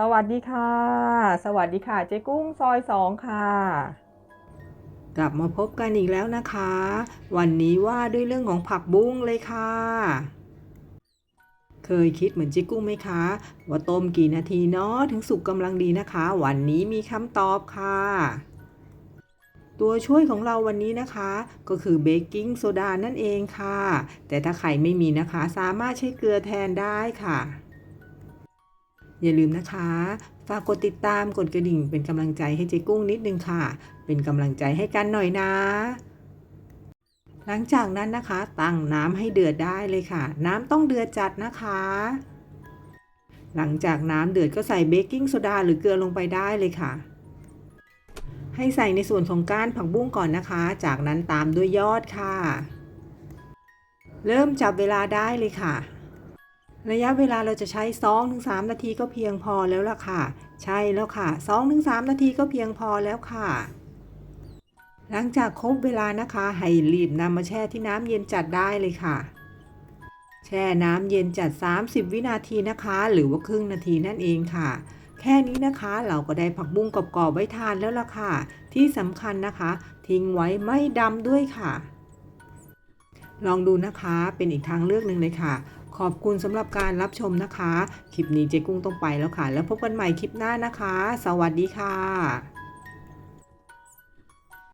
สวัสดีค่ะ สวัสดีค่ะ เจ๊กุ้งซอยสองค่ะ กลับมาพบกันอีกแล้วนะคะ วันนี้ว่าด้วยเรื่องของผักบุ้งเลยค่ะ เคยคิดเหมือนเจิกุ้งไหมคะ ว่าต้มกี่นาทีเนาะถึงสุกกำลังดีนะคะ วันนี้มีคำตอบค่ะ ตัวช่วยของเราวันนี้นะคะ ก็คือเบกกิ้งโซดานั่นเองค่ะ แต่ถ้าใครไม่มีนะคะ สามารถใช้เกลือแทนได้ค่ะ อย่าลืมนะคะ ฝากกดติดตามกดกระดิ่ง เป็นกำลังใจให้เจ๊กุ้งนิดนึงค่ะ เป็นกำลังใจให้กันหน่อยนะ หลังจากนั้นนะคะ ตั้งน้ำให้เดือดได้เลยค่ะ น้ำต้องเดือดจัดนะคะ หลังจากน้ำเดือดก็ใส่เบกกิ้งโซดาหรือเกลือลงไปได้เลยค่ะให้ใส่ในส่วนของก้านผักบุ้งก่อนนะคะ จากนั้นตามด้วยยอดค่ะ เริ่มจับเวลาได้เลยค่ะ ระยะเวลาเราจะใช้ 2-3 นาทีก็เพียงพอแล้วล่ะค่ะ ใช่แล้วค่ะ 2-3 นาทีก็เพียงพอแล้วค่ะ หลังจากครบเวลานะคะ ให้รีบนำมาแช่ที่น้ำเย็นจัดได้เลยค่ะ แช่น้ำเย็นจัด 30 วินาทีนะคะ หรือว่าครึ่งนาทีนั่นเองค่ะ แค่นี้นะคะเราก็ได้ผักบุ้งกรอบๆไว้ทานแล้วล่ะค่ะ ที่สำคัญนะคะ ทิ้งไว้ไม่ดำด้วยค่ะลองดูนะคะ เป็นอีกทางเลือกหนึ่งเลยค่ะ ขอบคุณสำหรับการรับชมนะคะ คลิปนี้เจ๊กุ้งต้องไปแล้วค่ะ แล้วพบกันใหม่คลิปหน้านะคะ สวัสดีค่ะ